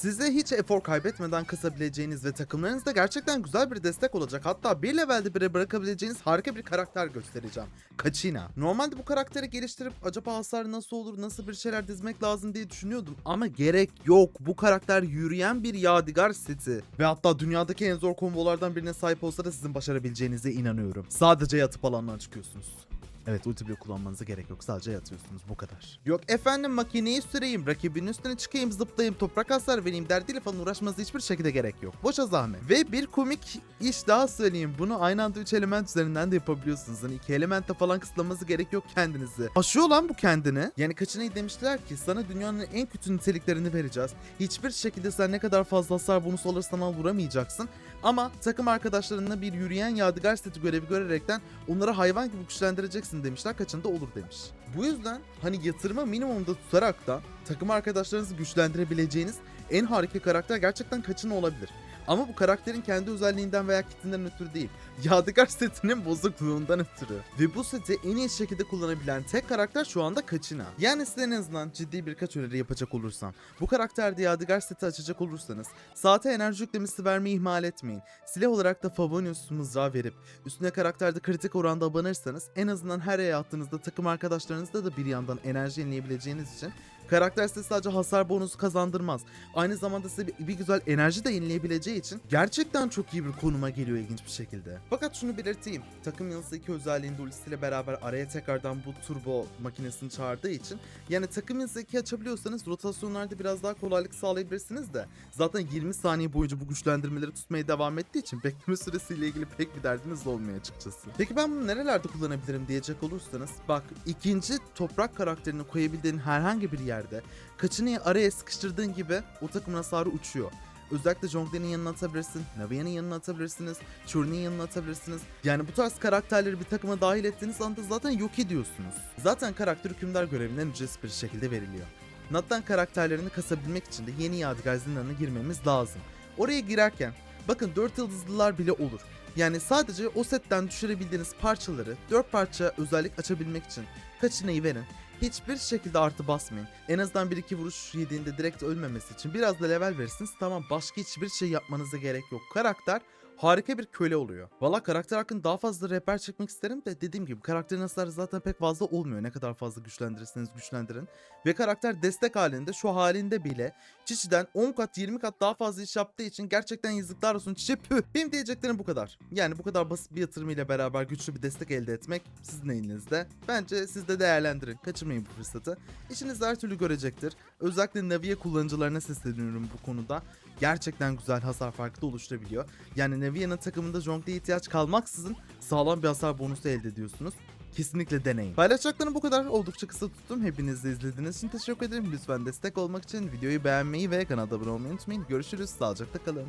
size hiç efor kaybetmeden kasabileceğiniz ve takımlarınızda gerçekten güzel bir destek olacak hatta bir levelde bire bırakabileceğiniz harika bir karakter göstereceğim. Kaçina. Normalde bu karakteri geliştirip acaba hasar nasıl olur, nasıl bir şeyler dizmek lazım diye düşünüyordum ama gerek yok. Bu karakter yürüyen bir yadigar seti ve hatta dünyadaki en zor kombolardan birine sahip olsa da sizin başarabileceğinize inanıyorum. Sadece yatıp alandan çıkıyorsunuz. Evet ulti block kullanmanıza gerek yok. Sadece yatıyorsunuz bu kadar. Yok efendim makineyi süreyim, rakibin üstüne çıkayım, zıplayayım, toprak hasar vereyim derdiyle falan uğraşmanıza hiçbir şekilde gerek yok. Boşa zahmet. Ve bir komik iş daha söyleyeyim. Bunu aynı anda 3 element üzerinden de yapabiliyorsunuz. Hani 2 elementte falan kısıtlaması gerek yok kendinizi. Aşıyor lan bu kendini. Yani kaçınayı demişler ki sana dünyanın en kötü niteliklerini vereceğiz. Hiçbir şekilde sen ne kadar fazla hasar bonus alırsan al vuramayacaksın. Ama takım arkadaşlarına bir yürüyen yadigar seti görevi görerekten onları hayvan gibi güçlendireceksin demişler. Kaçında olur demiş. Bu yüzden hani yatırma minimumda tutarak da takım arkadaşlarınızı güçlendirebileceğiniz en harika karakter gerçekten kaçına olabilir. Ama bu karakterin kendi özelliğinden veya kitinden ötürü değil. Yadigar setinin bozukluğundan ötürü. Ve bu seti en iyi şekilde kullanabilen tek karakter şu anda Kaçina. Yani size en azından ciddi birkaç öneri yapacak olursam. Bu karakterde Yadigar seti açacak olursanız saate enerji yüklemesi vermeyi ihmal etmeyin. Silah olarak da Favonius mızrağı verip üstüne karakterde kritik oranda abanırsanız en azından her yere attığınızda takım arkadaşlarınızda da bir yandan enerji yenileyebileceğiniz için Karakter size sadece hasar bonusu kazandırmaz. Aynı zamanda size bir, bir güzel enerji de yenileyebileceği için gerçekten çok iyi bir konuma geliyor ilginç bir şekilde. Fakat şunu belirteyim. Takım yıldızı 2 özelliğinde ultisiyle beraber araya tekrardan bu turbo makinesini çağırdığı için yani takım yıldızı 2 açabiliyorsanız rotasyonlarda biraz daha kolaylık sağlayabilirsiniz de zaten 20 saniye boyunca bu güçlendirmeleri tutmaya devam ettiği için bekleme süresiyle ilgili pek bir derdiniz olmuyor açıkçası. Peki ben bunu nerelerde kullanabilirim diyecek olursanız bak ikinci toprak karakterini koyabildiğin herhangi bir yerde kaçını araya sıkıştırdığın gibi o takımın hasarı uçuyor. Özellikle Jongle'nin yanına atabilirsin, Navia'nın yanına atabilirsiniz, Chur'nin yanına atabilirsiniz. Yani bu tarz karakterleri bir takıma dahil ettiğiniz anda zaten yok ediyorsunuz. Zaten karakter hükümdar görevinden ücretsiz bir şekilde veriliyor. Nat'tan karakterlerini kasabilmek için de yeni Yadigar zindanına girmemiz lazım. Oraya girerken bakın 4 yıldızlılar bile olur. Yani sadece o setten düşürebildiğiniz parçaları 4 parça özellik açabilmek için kaçınayı verin. Hiçbir şekilde artı basmayın. En azından 1-2 vuruş yediğinde direkt ölmemesi için biraz da level verirsiniz. Tamam başka hiçbir şey yapmanıza gerek yok. Karakter harika bir köle oluyor. Valla karakter hakkında daha fazla rehber çekmek isterim de dediğim gibi karakterin hasarı zaten pek fazla olmuyor. Ne kadar fazla güçlendirirseniz güçlendirin. Ve karakter destek halinde şu halinde bile Çiçi'den 10 kat 20 kat daha fazla iş yaptığı için gerçekten yazıklar olsun Çiçi püh. Benim diyeceklerim bu kadar. Yani bu kadar basit bir yatırım ile beraber güçlü bir destek elde etmek sizin elinizde. Bence siz de değerlendirin. Kaçırmayın bu fırsatı. İşiniz her türlü görecektir. Özellikle Naviye kullanıcılarına sesleniyorum bu konuda. Gerçekten güzel hasar farkı da oluşturabiliyor. Yani Navia'nın takımında Jongle'ye ihtiyaç kalmaksızın sağlam bir hasar bonusu elde ediyorsunuz. Kesinlikle deneyin. Paylaşacaklarım bu kadar. Oldukça kısa tuttum. Hepiniz de izlediğiniz için teşekkür ederim. Lütfen destek olmak için videoyu beğenmeyi ve kanala abone olmayı unutmayın. Görüşürüz. Sağlıcakla kalın.